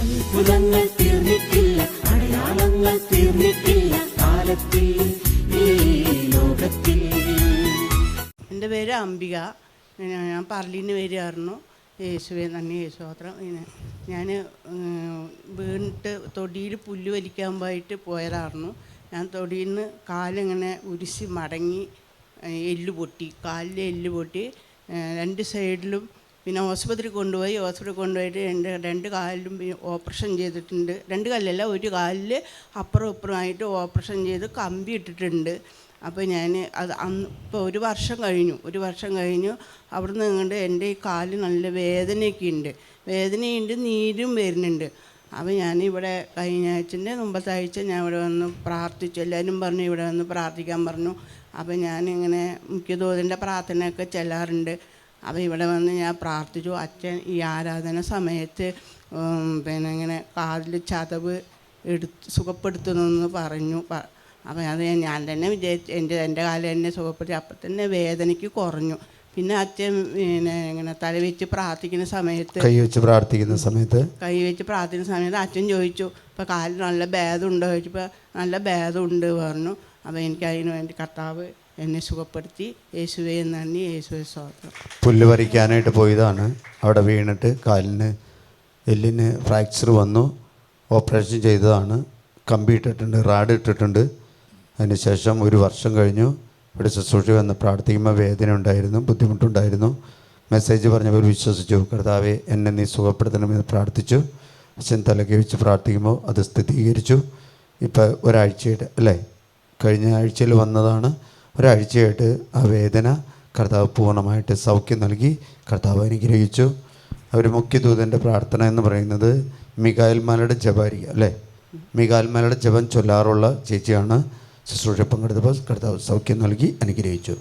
അത്ഭുതങ്ങൾ തീർന്നിട്ടില്ല അടയാളങ്ങൾ തീർന്നിട്ടില്ല കാലത്തിൽ ലോകത്തിൽ. എന്റെ പേര് അംബിക. ഞാൻ പറലിന് വരികയായിരുന്നു. യേശുവെ നന്ദി യേശുപാത്രം ഞാൻ വീണിട്ട് തൊടിയിൽ പുല്ല് വലിക്കാൻ പോയിട്ട് പോയതായിരുന്നു. ഞാൻ തൊടിയിൽ നിന്ന് കാലിങ്ങനെ ഉരിശി മടങ്ങി എല്ല് പൊട്ടി. കാലിലെ എല്ല് പൊട്ടി രണ്ട് സൈഡിലും പിന്നെ ആശുപത്രി കൊണ്ടുപോയി ഹോസ്പിറ്റലിൽ കൊണ്ടുപോയിട്ട് എന്റെ രണ്ട് കാലിലും ഓപ്പറേഷൻ ചെയ്തിട്ടുണ്ട്. രണ്ട് കാലിലല്ല ഒരു കാലിൽ അപ്പുറം ഇപ്പുറമായിട്ട് ഓപ്പറേഷൻ ചെയ്ത് കമ്പി ഇട്ടിട്ടുണ്ട്. അപ്പോൾ ഞാൻ അത് അന്ന് ഇപ്പോൾ ഒരു വർഷം കഴിഞ്ഞു. ഒരു വർഷം കഴിഞ്ഞു അവിടുന്ന് ഇങ്ങോട്ട് എന്റെ ഈ കാൽ നല്ല വേദനയൊക്കെ ഉണ്ട് വേദനയുണ്ട് നീരും വരുന്നുണ്ട്. അപ്പോൾ ഞാൻ ഇവിടെ കഴിഞ്ഞ ആഴ്ചന്റെ മുമ്പത്തെ ആഴ്ച ഞാൻ ഇവിടെ വന്ന് പ്രാർത്ഥിച്ചു. എല്ലാവരും പറഞ്ഞു ഇവിടെ വന്ന് പ്രാർത്ഥിക്കാൻ പറഞ്ഞു. അപ്പോൾ ഞാനിങ്ങനെ മുഖ്യതോതിന്റെ പ്രാർത്ഥനയൊക്കെ ചെല്ലാറുണ്ട്. അപ്പോൾ ഇവിടെ വന്ന് ഞാൻ പ്രാർത്ഥിച്ചു. അച്ഛൻ ഈ ആരാധന സമയത്ത് പിന്നെ ഇങ്ങനെ കാതിൽ ചതവ് എടുത്ത് സുഖപ്പെടുത്തുന്നു പറഞ്ഞു. അപ്പം അപ്പോൾ അത് ഞാൻ തന്നെ വിചാരിച്ച് എന്റെ എന്റെ കാലം എന്നെ സുഖപ്പെടുത്തി. അപ്പം തന്നെ വേദനയ്ക്ക് കുറഞ്ഞു. പിന്നെ അച്ഛൻ പിന്നെ ഇങ്ങനെ തലവെച്ച് പ്രാർത്ഥിക്കുന്ന സമയത്ത് കൈ വെച്ച് പ്രാർത്ഥിക്കുന്ന സമയത്ത്? കൈ വെച്ച് പ്രാർത്ഥിക്കുന്ന സമയത്ത് അച്ഛൻ ചോദിച്ചു ഇപ്പോൾ കാലിൽ നല്ല ഭേദമുണ്ടോ ചോദിച്ചപ്പോൾ നല്ല ഭേദമുണ്ട് പറഞ്ഞു. അപ്പോൾ എനിക്ക് അതിന് വേണ്ടി കർത്താവ് എന്നെ സുഖപ്പെടുത്തി യേശുവേ നന്ദി യേശുവേ സ്വാഗതം പുല്ല് പറിക്കാനായിട്ട് പോയതാണ്. അവിടെ വീണിട്ട് കാലിന് എല്ലിന് ഫ്രാക്ചർ വന്നു. ഓപ്പറേഷൻ ചെയ്തതാണ്. കമ്പി ഇട്ടിട്ടുണ്ട് റാഡ് ഇട്ടിട്ടുണ്ട്. അതിനുശേഷം ഒരു വർഷം കഴിഞ്ഞു. ഇവിടെ ശുശ്രൂഷ വന്ന് പ്രാർത്ഥിക്കുമ്പോൾ വേദന ഉണ്ടായിരുന്നു ബുദ്ധിമുട്ടുണ്ടായിരുന്നു. മെസ്സേജ് പറഞ്ഞവർ വിശ്വസിച്ചു കർത്താവെ എന്നെ നീ സുഖപ്പെടുത്തണമെന്ന് പ്രാർത്ഥിച്ചു. അച്ഛൻ തലകെ വെച്ച് പ്രാർത്ഥിക്കുമ്പോൾ അത് സ്ഥിരീകരിച്ചു. ഇപ്പോൾ ഒരാഴ്ചയുടെ അല്ലേ? കഴിഞ്ഞ ആഴ്ചയിൽ വന്നതാണ്. ഒരാഴ്ചയായിട്ട് ആ വേദന കർത്താവ് പൂർണമായിട്ട് സൗഖ്യം നൽകി കർത്താവ് അനുഗ്രഹിച്ചു. അവർ മുഖ്യദൂതന്റെ പ്രാർത്ഥന എന്ന് പറയുന്നത് മികായൽമാലയുടെ ജപാരിക അല്ലേ? മികാൽമാലയുടെ ജപം ചൊല്ലാറുള്ള ചേച്ചിയാണ്. ശുശ്രൂഷ പങ്കെടുത്തപ്പോൾ കർത്താവ് സൗഖ്യം നൽകി അനുഗ്രഹിച്ചു.